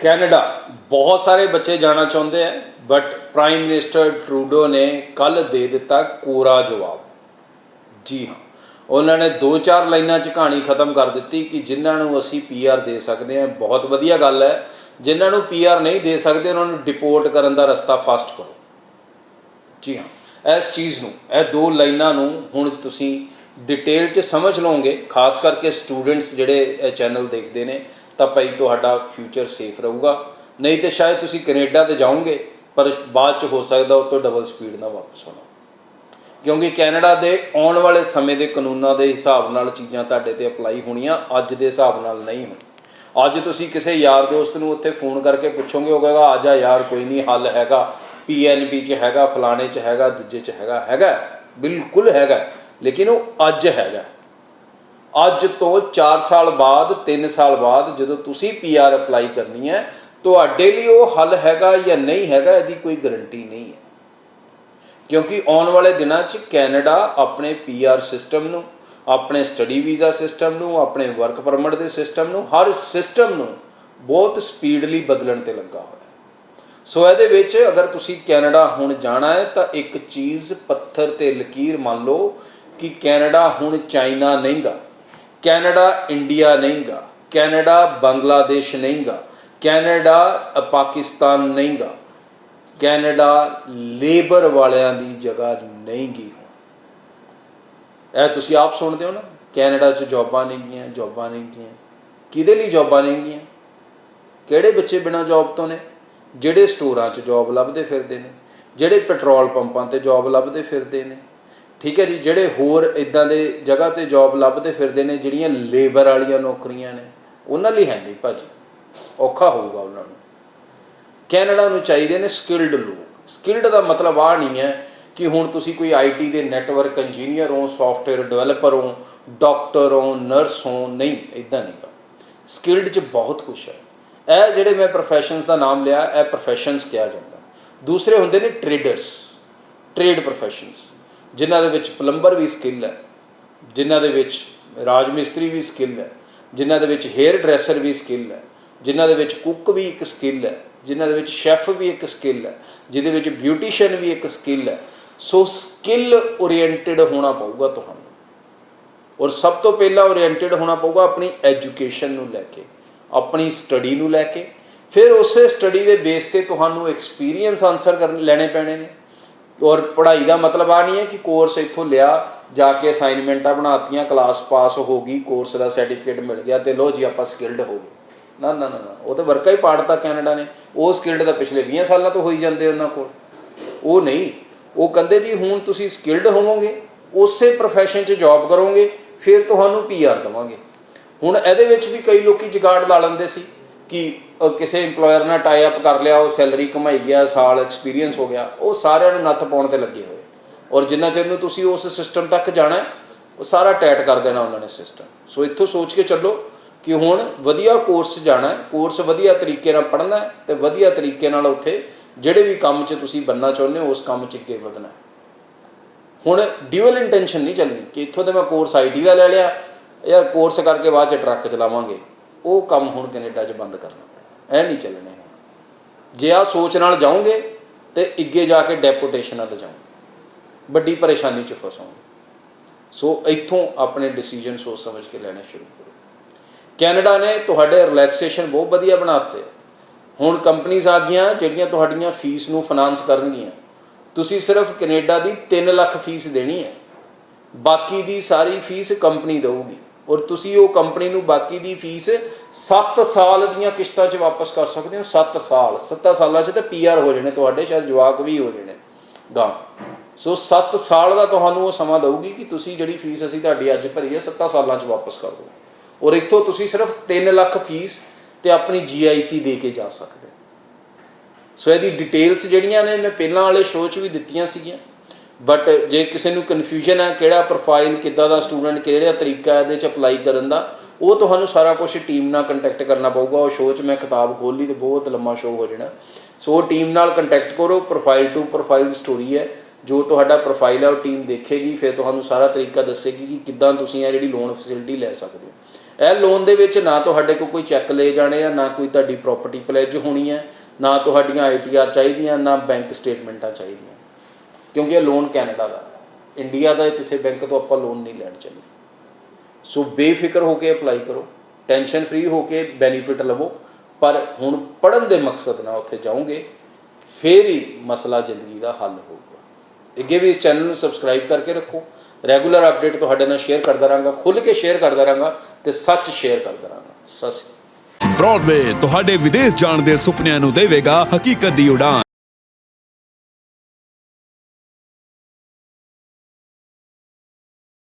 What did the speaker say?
Canada, ਬਹੁਤ ਸਾਰੇ ਬੱਚੇ ਜਾਣਾ ਚਾਹੁੰਦੇ ਆ ਬਟ ਪ੍ਰਾਈਮ ਮਿਨਿਸਟਰ ਟਰੂਡੋ ਨੇ ਕੱਲ ਦੇ ਦਿੱਤਾ ਕੋਰਾ ਜਵਾਬ। ਜੀ ਹਾਂ, ਉਹਨਾਂ ਨੇ 2-4 ਲਾਈਨਾਂ 'ਚ ਕਹਾਣੀ ਖਤਮ ਕਰ ਦਿੱਤੀ ਕਿ ਜਿਨ੍ਹਾਂ ਨੂੰ ਅਸੀਂ ਪੀਆਰ ਦੇ ਸਕਦੇ ਹਾਂ, ਬਹੁਤ ਵਧੀਆ ਗੱਲ ਹੈ, ਜਿਨ੍ਹਾਂ ਨੂੰ ਪੀਆਰ ਨਹੀਂ ਦੇ ਸਕਦੇ, ਉਹਨਾਂ ਨੂੰ ਡਿਪੋਰਟ ਕਰਨ ਦਾ ਰਸਤਾ ਫਾਸਟ ਕਰੋ। ਜੀ ਹਾਂ, ਇਸ ਚੀਜ਼ ਨੂੰ, ਇਹ ਦੋ ਲਾਈਨਾਂ ਨੂੰ ਹੁਣ ਤੁਸੀਂ ਡਿਟੇਲ 'ਚ ਸਮਝ ਲਓਗੇ, ਖਾਸ ਕਰਕੇ ਸਟੂਡੈਂਟਸ ਜਿਹੜੇ ਇਹ ਚੈਨਲ ਦੇਖਦੇ ਨੇ ਤਾਂ ਭਾਈ ਤੁਹਾਡਾ ਫਿਊਚਰ ਸੇਫ ਰਹੂਗਾ। ਨਹੀਂ ਤੇ ਸ਼ਾਇਦ ਤੁਸੀਂ ਕੈਨੇਡਾ ਤੇ ਜਾਓਗੇ, ਪਰ ਬਾਅਦ 'ਚ ਹੋ ਸਕਦਾ ਉਹ ਤੋਂ ਡਬਲ ਸਪੀਡ ਨਾਲ ਵਾਪਸ ਆਉਣਾ। ਕਿਉਂਕਿ ਕੈਨੇਡਾ ਦੇ ਆਉਣ ਵਾਲੇ ਸਮੇਂ ਦੇ ਕਾਨੂੰਨਾਂ ਦੇ ਹਿਸਾਬ ਨਾਲ ਚੀਜ਼ਾਂ ਤੁਹਾਡੇ ਤੇ ਅਪਲਾਈ ਹੋਣੀਆਂ, ਅੱਜ ਦੇ ਹਿਸਾਬ ਨਾਲ ਨਹੀਂ ਹੋਣੀ। ਅੱਜ ਤੁਸੀਂ ਕਿਸੇ ਯਾਰ ਦੋਸਤ ਨੂੰ ਉੱਥੇ ਫੋਨ ਕਰਕੇ ਪੁੱਛੋਗੇ, ਉਹ ਕਹੇਗਾ, ਆ ਜਾ ਯਾਰ, ਕੋਈ ਨਹੀਂ, ਹੱਲ ਹੈਗਾ। ਪੀਐਨਬੀ 'ਚ ਹੈਗਾ, ਫਲਾਣੇ 'ਚ ਹੈਗਾ, ਦੂਜੇ 'ਚ ਹੈਗਾ ਹੈਗਾ, ਬਿਲਕੁਲ ਹੈਗਾ। ਲੇਕਿਨ ਉਹ ਅੱਜ ਹੈਗਾ। ਅੱਜ ਤੋਂ 4 ਸਾਲ ਬਾਅਦ 3 ਸਾਲ ਬਾਅਦ ਜਦੋਂ ਤੁਸੀਂ ਪੀਆਰ ਅਪਲਾਈ ਕਰਨੀ ਹੈ, ਤੁਹਾਡੇ ਲਈ ਉਹ ਹੱਲ ਹੈਗਾ ਜਾਂ ਨਹੀਂ ਹੈਗਾ, ਇਹਦੀ ਕੋਈ ਗਾਰੰਟੀ ਨਹੀਂ ਹੈ। ਕਿਉਂਕਿ ਆਉਣ ਵਾਲੇ ਦਿਨਾਂ 'ਚ ਕੈਨੇਡਾ ਆਪਣੇ ਪੀਆਰ ਸਿਸਟਮ ਨੂੰ, ਆਪਣੇ ਸਟੱਡੀ ਵੀਜ਼ਾ ਸਿਸਟਮ ਨੂੰ, ਆਪਣੇ ਵਰਕ ਪਰਮਿਟ ਦੇ ਸਿਸਟਮ ਨੂੰ, ਹਰ ਸਿਸਟਮ ਨੂੰ ਬਹੁਤ ਸਪੀਡਲੀ ਬਦਲਣ ਤੇ ਲੱਗਾ ਹੋਇਆ ਸੋ ਇਹਦੇ ਵਿੱਚ ਅਗਰ ਤੁਸੀਂ ਕੈਨੇਡਾ ਹੁਣ ਜਾਣਾ ਹੈ, ਤਾਂ ਇੱਕ ਚੀਜ਼ ਪੱਥਰ ਤੇ ਲਕੀਰ ਮੰਨ ਲਓ ਕਿ ਕੈਨੇਡਾ ਹੁਣ ਚਾਈਨਾ ਨਹੀਂਗਾ। ਕੈਨੇਡਾ ਇੰਡੀਆ ਨਹੀਂਗਾ ਕੈਨੇਡਾ ਬੰਗਲਾਦੇਸ਼ ਨਹੀਂਗਾ ਕੈਨੇਡਾ ਅ, ਪਾਕਿਸਤਾਨ ਨਹੀਂਗਾ ਕੈਨੇਡਾ ਲੇਬਰ ਵਾਲਿਆਂ ਦੀ ਜਗ੍ਹਾ ਨਹੀਂ ਗਈ ਇਹ ਤੁਸੀਂ ਆਪ ਸੁਣਦੇ ਹੋ ਨਾ ਕੈਨੇਡਾ 'ਚ ਜੌਬਾਂ ਨਹੀਂ ਗਈਆਂ ਜੌਬਾਂ ਨਹੀਂ ਗਈਆਂ ਕਿਹਦੇ ਲਈ ਜੌਬਾਂ ਨਹੀਂ ਗਈਆਂ ਕਿਹੜੇ ਬੱਚੇ ਬਿਨਾਂ ਜੌਬ ਤੋਂ ਨੇ? ਜਿਹੜੇ ਸਟੋਰਾਂ 'ਚ ਜੌਬ ਲੱਭਦੇ ਫਿਰਦੇ ਨੇ? ਜਿਹੜੇ ਪੈਟਰੋਲ ਪੰਪਾਂ ਤੇ ਜੌਬ ਲੱਭਦੇ ਫਿਰਦੇ ਨੇ? ਠੀਕ ਹੈ ਜੀ, ਜਿਹੜੇ ਹੋਰ ਇਦਾਂ ਦੇ ਜਗ੍ਹਾ ਤੇ ਜੌਬ ਲੱਭਦੇ ਫਿਰਦੇ ਨੇ, ਜਿਹੜੀਆਂ ਲੇਬਰ ਵਾਲੀਆਂ ਨੌਕਰੀਆਂ ਨੇ, ਉਹਨਾਂ ਲਈ ਹੈ ਨਹੀਂ ਭਾਜੀ। ਔਖਾ ਹੋਊਗਾ ਉਹਨਾਂ ਨੂੰ। ਕੈਨੇਡਾ ਨੂੰ ਚਾਹੀਦੇ ਨੇ ਸਕਿਲਡ ਲੋਕ। ਸਕਿਲਡ ਦਾ ਮਤਲਬ ਆ ਨਹੀਂ ਹੈ ਕਿ ਹੁਣ ਤੁਸੀਂ ਕੋਈ ਆਈਟੀ ਦੇ ਨੈਟਵਰਕ ਇੰਜੀਨੀਅਰ ਹੋ ਸੌਫਟਵੇਅਰ ਡਿਵੈਲਪਰ ਹੋ ਡਾਕਟਰ ਹੋ ਨਰਸ ਹੋ, ਨਹੀਂ ਇਦਾਂ ਨਹੀਂਗਾ ਸਕਿਲਡ 'ਚ ਬਹੁਤ ਕੁਝ ਹੈ। ਇਹ ਜਿਹੜੇ ਮੈਂ ਪ੍ਰੋਫੈਸ਼ਨਸ ਦਾ ਨਾਮ ਲਿਆ, ਇਹ ਪ੍ਰੋਫੈਸ਼ਨਸ ਕਿਹਾ ਜਾਂਦਾ। ਦੂਸਰੇ ਹੁੰਦੇ ਨੇ ਟ੍ਰੇਡਰਸ ਟ੍ਰੇਡ ਪ੍ਰੋਫੈਸ਼ਨਸ ਜਿਨ੍ਹਾਂ ਦੇ ਵਿੱਚ ਪਲੰਬਰ ਵੀ ਸਕਿੱਲ ਹੈ, ਜਿਨ੍ਹਾਂ ਦੇ ਵਿੱਚ ਰਾਜ ਮਿਸਤਰੀ ਵੀ ਸਕਿੱਲ ਹੈ, ਜਿਨ੍ਹਾਂ ਦੇ ਵਿੱਚ ਹੇਅਰ ਡਰੈਸਰ ਵੀ ਸਕਿੱਲ ਹੈ, ਜਿਨ੍ਹਾਂ ਦੇ ਵਿੱਚ ਕੁੱਕ ਵੀ ਇੱਕ ਸਕਿੱਲ ਹੈ, ਜਿਨ੍ਹਾਂ ਦੇ ਵਿੱਚ ਸ਼ੈਫ ਵੀ ਇੱਕ ਸਕਿੱਲ ਹੈ, ਜਿਹਦੇ ਵਿੱਚ ਬਿਊਟੀਸ਼ੀਅਨ ਵੀ ਇੱਕ ਸਕਿੱਲ ਹੈ। ਸੋ ਸਕਿੱਲ ਓਰੀਐਂਟਡ ਹੋਣਾ ਪਊਗਾ ਤੁਹਾਨੂੰ। ਔਰ ਸਭ ਤੋਂ ਪਹਿਲਾਂ ਓਰੀਐਂਟਡ ਹੋਣਾ ਪਊਗਾ ਆਪਣੀ ਐਜੂਕੇਸ਼ਨ ਨੂੰ ਲੈ ਕੇ, ਆਪਣੀ ਸਟੱਡੀ ਨੂੰ ਲੈ ਕੇ। ਫਿਰ ਉਸੇ ਸਟੱਡੀ ਦੇ ਬੇਸ ਤੇ ਤੁਹਾਨੂੰ ਐਕਸਪੀਰੀਅੰਸ ਆਨਸਰ ਕਰਨ, ਲੈਣੇ ਪੈਣੇ ਨੇ। ਔਰ ਪੜ੍ਹਾਈ ਦਾ ਮਤਲਬ ਆ ਨਹੀਂ ਹੈ ਕਿ ਕੋਰਸ ਇੱਥੋਂ ਲਿਆ, ਜਾ ਕੇ ਅਸਾਈਨਮੈਂਟਾਂ ਬਣਾਤੀਆਂ ਕਲਾਸ ਪਾਸ ਹੋ ਗਈ ਕੋਰਸ ਦਾ ਸਰਟੀਫਿਕੇਟ ਮਿਲ ਗਿਆ ਤੇ ਲੋ ਜੀ ਆਪਾਂ ਸਕਿਲਡ ਹੋ ਗਏ। ਨਾ ਨਾ ਨਾ ਉਹ ਤਾਂ ਵਰਕਾ ਹੀ ਪਾੜਤਾ ਕੈਨੇਡਾ ਨੇ। ਉਹ ਸਕਿਲਡ ਤਾਂ ਪਿਛਲੇ 20 ਸਾਲਾਂ ਤੋਂ ਹੋਈ ਜਾਂਦੇ ਉਹਨਾਂ ਕੋਲ। ਉਹ ਨਹੀਂ, ਉਹ ਕਹਿੰਦੇ ਜੀ ਹੁਣ ਤੁਸੀਂ ਸਕਿਲਡ ਹੋਵੋਗੇ, ਉਸੇ ਪ੍ਰੋਫੈਸ਼ਨ 'ਚ ਜੌਬ ਕਰੋਗੇ, ਫਿਰ ਤੁਹਾਨੂੰ ਪੀਆਰ ਦਵਾਂਗੇ। ਹੁਣ ਇਹਦੇ ਵਿੱਚ ਵੀ ਕਈ ਲੋਕੀ ਜਗਾੜ ਲਾ ਲੈਂਦੇ ਸੀ। ਕਿ ਕਿਸੇ EMPLOYER ਨਾਲ ਟਾਈ ਅਪ ਕਰ ਲਿਆ, ਉਹ ਸੈਲਰੀ ਕਮਾਈ ਗਿਆ, ਸਾਲ ਐਕਸਪੀਰੀਅੰਸ ਹੋ ਗਿਆ, ਉਹ ਸਾਰਿਆਂ ਨੂੰ ਨੱਥ ਪਾਉਣ ਤੇ ਲੱਗੇ ਹੋਏ। ਔਰ ਜਿੰਨਾ ਚਿਰ ਨੂੰ ਤੁਸੀਂ ਉਸ ਸਿਸਟਮ ਤੱਕ ਜਾਣਾ ਉਹ ਸਾਰਾ ਟੈਟ ਕਰ ਦੇਣਾ ਉਹਨਾਂ ਨੇ ਸਿਸਟਮ ਸੋ ਇੱਥੋਂ ਸੋਚ ਕੇ ਚੱਲੋ ਕਿ ਹੁਣ ਵਧੀਆ ਕੋਰਸ 'ਚ ਜਾਣਾ ਕੋਰਸ ਵਧੀਆ ਤਰੀਕੇ ਨਾਲ ਪੜ੍ਹਨਾ ਹੈ ਤੇ ਵਧੀਆ ਤਰੀਕੇ ਨਾਲ ਉੱਥੇ ਜਿਹੜੇ ਵੀ ਕੰਮ 'ਚ ਤੁਸੀਂ ਬੰਨਾ ਚਾਹੁੰਦੇ ਹੋ, ਉਸ ਕੰਮ 'ਚ ਅੱਗੇ ਵਧਣਾ ਹੁਣ ਡਿਊਅਲ ਇੰਟੈਂਸ਼ਨ ਨਹੀਂ ਚੱਲਣੀ ਕਿ ਇੱਥੋਂ ਤੇ ਮੈਂ ਕੋਰਸ ਆਈਟੀ ਦਾ ਲੈ ਲਿਆ, ਯਾਰ ਕੋਰਸ ਕਰਕੇ ਬਾਅਦ 'ਚ ਟਰੱਕ ਚਲਾਵਾਂਗੇ। ਉਹ ਕੰਮ ਹੁਣ ਕੈਨੇਡਾ 'ਚ ਬੰਦ ਕਰਨਾ। ਪੈਣਾ ਇਹ ਨਹੀਂ ਚੱਲਣੇ ਹੁਣ। ਜੇ ਆ ਸੋਚ ਨਾਲ ਜਾਓਗੇ ਤੇ ਅੱਗੇ ਜਾ ਕੇ ਡੈਪੂਟੇਸ਼ਨਾਂ ਤੇ ਜਾਓਗੇ। ਵੱਡੀ ਪਰੇਸ਼ਾਨੀ 'ਚ ਫਸੋਗੇ। ਸੋ ਇੱਥੋਂ ਆਪਣੇ ਡਿਸੀਜਨ ਸੋਚ ਸਮਝ ਕੇ ਲੈਣੇ ਸ਼ੁਰੂ ਕਰੋ। ਕੈਨੇਡਾ ਨੇ ਤੁਹਾਡੇ ਰਿਲੈਕਸੇਸ਼ਨ ਬਹੁਤ ਵਧੀਆ ਬਣਾਤੇ ਹੁਣ ਕੰਪਨੀਆਂ ਆ ਗਈਆਂ ਜਿਹੜੀਆਂ ਤੁਹਾਡੀਆਂ ਫੀਸ ਨੂੰ ਫਾਈਨਾਂਸ ਕਰਨਗੀਆਂ। ਤੁਸੀਂ ਸਿਰਫ ਕੈਨੇਡਾ ਦੀ 3 ਲੱਖ ਫੀਸ ਦੇਣੀ ਹੈ। ਬਾਕੀ ਦੀ ਸਾਰੀ ਫੀਸ ਕੰਪਨੀ ਦੇਊਗੀ। ਔਰ ਤੁਸੀਂ ਉਹ ਕੰਪਨੀ ਨੂੰ ਬਾਕੀ ਦੀ ਫੀਸ 7 ਸਾਲ ਦੀਆਂ ਕਿਸ਼ਤਾਂ 'ਚ ਵਾਪਸ ਕਰ ਸਕਦੇ ਹੋ 7 ਸਾਲ। 7 ਸਾਲਾਂ 'ਚ ਤਾਂ ਪੀਆਰ ਹੋ ਜਾਣੇ ਤੁਹਾਡੇ, ਸ਼ਾਇਦ ਜਵਾਕ ਵੀ ਹੋ ਜਾਣੇ। ਗਾਂ ਸੋ 7 ਸਾਲ ਦਾ ਤੁਹਾਨੂੰ ਉਹ ਸਮਾਂ ਦਊਗੀ ਕਿ ਤੁਸੀਂ ਜਿਹੜੀ ਫੀਸ ਅਸੀਂ ਤੁਹਾਡੀ ਅੱਜ ਭਰੀ ਹੈ 7 ਸਾਲਾਂ 'ਚ ਵਾਪਸ ਕਰ ਦਿਓ। ਔਰ ਇੱਥੋਂ ਤੁਸੀਂ ਸਿਰਫ 3 ਲੱਖ ਫੀਸ ਤੇ ਆਪਣੀ ਜੀਆਈਸੀ ਦੇ ਕੇ ਜਾ ਸਕਦੇ ਹੋ। ਸੋ ਇਹਦੀ ਡਿਟੇਲਸ ਜਿਹੜੀਆਂ ਨੇ, ਮੈਂ ਪਹਿਲਾਂ ਵਾਲੇ ਸ਼ੋਅ 'ਚ ਵੀ ਦਿੱਤੀਆਂ ਸੀਗੀਆਂ। ਬਟ ਜੇ ਕਿਸੇ ਨੂੰ ਕਨਫਿਊਜ਼ਨ ਹੈ ਕਿਹੜਾ ਪ੍ਰੋਫਾਈਲ ਕਿੱਦਾਂ ਦਾ ਸਟੂਡੈਂਟ ਕਿਹੜਾ ਤਰੀਕਾ ਹੈ ਇਹਦੇ 'ਚ ਅਪਲਾਈ ਕਰਨ ਦਾ, ਉਹ ਤੁਹਾਨੂੰ ਸਾਰਾ ਕੁਝ ਟੀਮ ਨਾਲ ਕੰਟੈਕਟ ਕਰਨਾ ਪਊਗਾ। ਉਹ ਸ਼ੋਅ 'ਚ ਮੈਂ ਕਿਤਾਬ ਖੋਲ ਲਈ ਤੇ ਬਹੁਤ ਲੰਮਾ ਸ਼ੋਅ ਹੋ ਜਾਣਾ। ਸੋ ਉਹ ਟੀਮ ਨਾਲ ਕੰਟੈਕਟ ਕਰੋ। ਪ੍ਰੋਫਾਈਲ ਟੂ ਪ੍ਰੋਫਾਈਲ ਸਟੋਰੀ ਹੈ। ਜੋ ਤੁਹਾਡਾ ਪ੍ਰੋਫਾਈਲ ਹੈ, ਉਹ ਟੀਮ ਦੇਖੇਗੀ। ਫਿਰ ਤੁਹਾਨੂੰ ਸਾਰਾ ਤਰੀਕਾ ਦੱਸੇਗੀ ਕਿ ਕਿੱਦਾਂ ਤੁਸੀਂ ਇਹ ਜਿਹੜੀ ਲੋਨ ਫੈਸਿਲਿਟੀ ਲੈ ਸਕਦੇ ਹੋ। ਇਹ ਲੋਨ ਦੇ ਵਿੱਚ ਨਾ ਤੁਹਾਡੇ ਕੋਲ ਕੋਈ ਚੈੱਕ ਲਏ ਜਾਣੇ ਆ, ਨਾ ਕੋਈ ਤੁਹਾਡੀ ਪ੍ਰਾਪਰਟੀ ਪਲੇਜ ਹੋਣੀ ਹੈ, ਨਾ ਤੁਹਾਡੀਆਂ ਆਈਟੀਆਰ ਚਾਹੀਦੀਆਂ, ਨਾ ਬੈਂਕ ਸਟੇਟਮੈਂਟਾਂ ਚਾਹੀਦੀਆਂ। ਕਿਉਂਕਿ ਇਹ ਲੋਨ ਕੈਨੇਡਾ ਦਾ। ਇੰਡੀਆ ਦਾ ਕਿਸੇ ਬੈਂਕ ਤੋਂ ਆਪਾਂ ਲੋਨ ਨਹੀਂ ਲੈਣ ਚੱਲੇ। ਸੋ ਬੇਫਿਕਰ ਹੋ ਕੇ ਅਪਲਾਈ ਕਰੋ। ਟੈਨਸ਼ਨ ਫ੍ਰੀ ਹੋ ਕੇ ਬੈਨੀਫਿਟ ਲਵੋ। ਪਰ ਹੁਣ ਪੜਨ ਦੇ ਮਕਸਦ ਨਾਲ ਉੱਥੇ ਜਾਓਗੇ, ਫੇਰ ਹੀ ਮਸਲਾ ਜ਼ਿੰਦਗੀ ਦਾ ਹੱਲ ਹੋਊਗਾ। ਅੱਗੇ ਵੀ ਇਸ ਚੈਨਲ ਨੂੰ ਸਬਸਕ੍ਰਾਈਬ ਕਰਕੇ ਰੱਖੋ। ਰੈਗੂਲਰ ਅਪਡੇਟ ਤੁਹਾਡੇ ਨਾਲ ਸ਼ੇਅਰ ਕਰਦਾ ਰਹਾਂਗਾ। ਖੁੱਲ ਕੇ ਸ਼ੇਅਰ ਕਰਦਾ ਰਹਾਂਗਾ ਤੇ ਸੱਚ ਸ਼ੇਅਰ ਕਰਦਾ ਰਹਾਂਗਾ। ਸਤਿ ਸ਼੍ਰੀ ਅਕਾਲ। ਬ੍ਰੌਡਵੇ ਤੁਹਾਡੇ ਵਿਦੇਸ਼ ਜਾਣ ਦੇ ਸੁਪਨਿਆਂ ਨੂੰ ਦੇਵੇਗਾ ਹਕੀਕਤ ਦੀ ਉਡਾਨ।